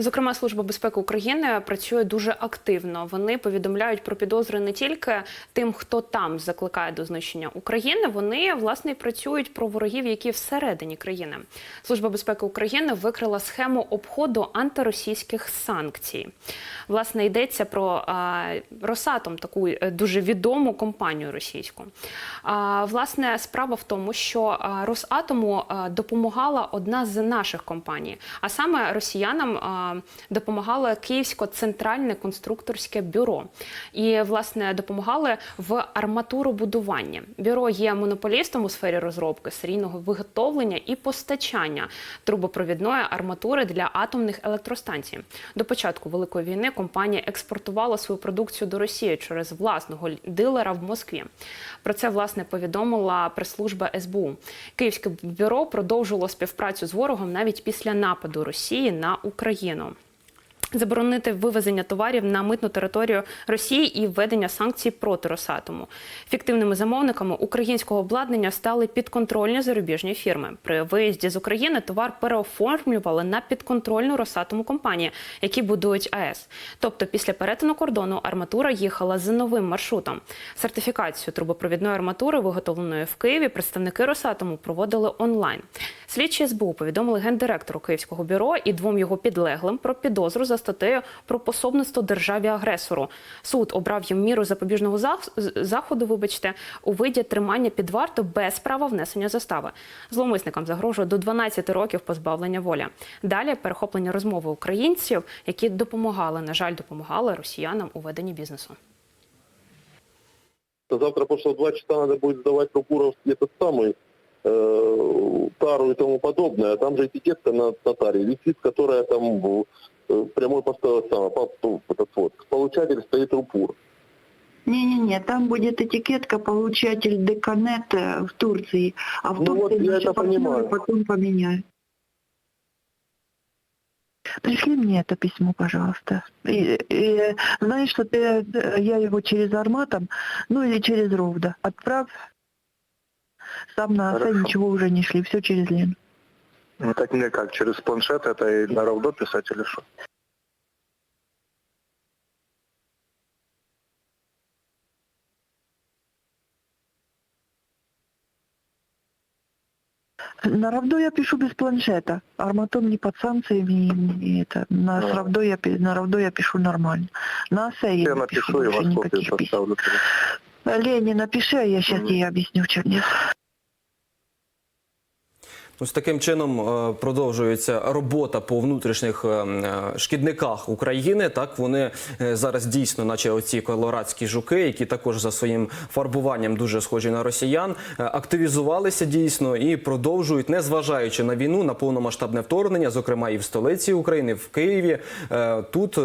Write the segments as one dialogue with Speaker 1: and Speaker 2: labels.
Speaker 1: Зокрема, служба безпеки України працює дуже активно. Вони повідомляють про підозри не тільки тим, хто там закликає до знищення України. Вони власне працюють про ворогів, які всередині країни. Служба безпеки України викрила схему обходу антиросійських санкцій. Власне йдеться про Росатом, таку е, дуже відому компанію російську. А, власне, справа в тому, що Росатому допомагала одна з наших компаній, а саме росіянам допомагало Київсько центральне конструкторське бюро. І власне допомагали в арматуробудуванні. Бюро є монополістом у сфері розробки, серійного виготовлення і постачання трубопровідної арматури для атомних електростанцій. До початку великої війни компанія експортувала свою продукцію до Росії через власного дилера в Москві. Про це власне повідомила прес-служба СБУ. Київське бюро продовжило співпрацю з ворогом навіть після нападу Росії на Україну стіну. Заборонити вивезення товарів на митну територію Росії і введення санкцій проти Росатому. Фіктивними замовниками українського обладнання стали підконтрольні зарубіжні фірми. При виїзді з України товар переоформлювали на підконтрольну Росатому компанію, які будують АЕС. Тобто, після перетину кордону арматура їхала за новим маршрутом. Сертифікацію трубопровідної арматури, виготовленої в Києві, представники Росатому проводили онлайн. Слідчі СБУ повідомили гендиректору Київського бюро і двом його підлеглим про підозру за статтею про пособництво державі-агресору. Суд обрав їм міру запобіжного зах- заходу, вибачте, у виді тримання під варту без права внесення застави. Зловмисникам загрожує до 12 років позбавлення волі. Далі перехоплення розмови українців, які допомагали, на жаль, допомагали росіянам у веденні бізнесу.
Speaker 2: Завтра после два часа надо будет сдавать прокуровский этот самый э, тару и тому подобное. А Там же этикетка на, на таре висит, которая там в э, прямой поставила сама, по- по- этот вот. Получатель стоит рупур.
Speaker 3: Не-не-не, там будет этикетка получатель Деканет э, в Турции, а в
Speaker 2: Ну вот,
Speaker 3: Турции
Speaker 2: я
Speaker 3: наши
Speaker 2: это понимаю.
Speaker 3: потом поменяют. Пришли мне это письмо, пожалуйста. И, и знаешь, что ты, я его через Арматом, ну или через Ровда отправь. Сам на ничего уже не шли, все через Лену.
Speaker 4: Ну так мне как, через планшет это и на равдо писать или что?
Speaker 3: На Равдо я пишу без планшета. Арматом не под санкциями, и это. На,
Speaker 4: А.
Speaker 3: Равдо я, на Равдо я пишу нормально. На АСЭ я,
Speaker 4: Я
Speaker 3: не
Speaker 4: напишу
Speaker 3: пишу
Speaker 4: и вас
Speaker 3: никаких писем. Лене, напиши, а я сейчас
Speaker 4: Мгм.
Speaker 3: ей объясню, чем дело.
Speaker 5: Ось таким чином е, продовжується робота по внутрішніх е, е, шкідниках України. Так вони зараз дійсно, наче оці колорадські жуки, які також за своїм фарбуванням дуже схожі на росіян, активізувалися дійсно і продовжують, незважаючи на війну, на повномасштабне вторгнення, зокрема і в столиці України, в Києві, тут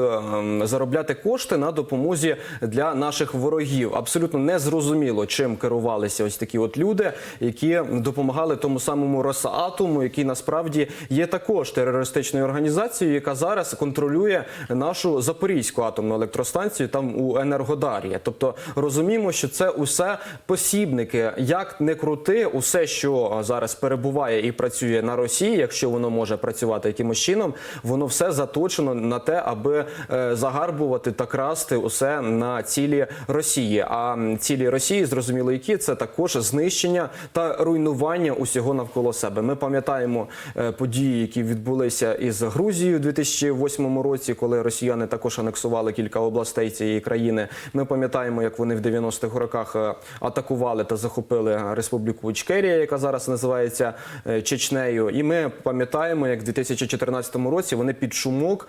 Speaker 5: заробляти кошти на допомозі для наших ворогів. Абсолютно незрозуміло, чим керувалися ось такі от люди, які допомагали тому самому Росатому, який насправді є також терористичною організацією, яка зараз контролює нашу Запорізьку атомну електростанцію там у Енергодарі. Тобто розуміємо, що це усе посібники. Як не крути, усе, що зараз перебуває і працює на Росії, якщо воно може працювати якимось чином, воно все заточено на те, аби е, загарбувати та красти усе на цілі Росії. А цілі Росії, зрозуміло, які це також знищення та руйнування усього навколо себе. Ми пам'ятаємо е, події, які відбулися із Грузією у 2008 році, коли росіяни також анексували кілька областей цієї країни. Ми пам'ятаємо, як вони в 90-х роках е, атакували та захопили республіку Ічкерія, яка зараз називається е, Чечнею. І ми пам'ятаємо, як в 2014 році вони під шумок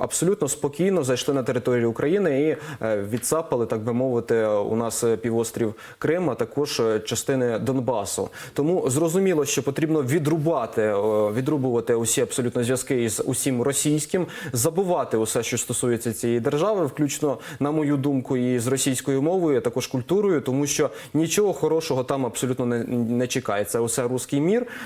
Speaker 5: абсолютно спокійно зайшли на територію України і відцапали, так би мовити, у нас півострів Крим, а також частини Донбасу. Тому зрозуміло, що потрібно відрубати, е, відрубувати усі абсолютно зв'язки із усім російським, забувати усе, що стосується цієї держави, включно на мою думку, і з російською мовою, а також культурою, тому що нічого хорошого там абсолютно не, не чекається. Усе руський мір,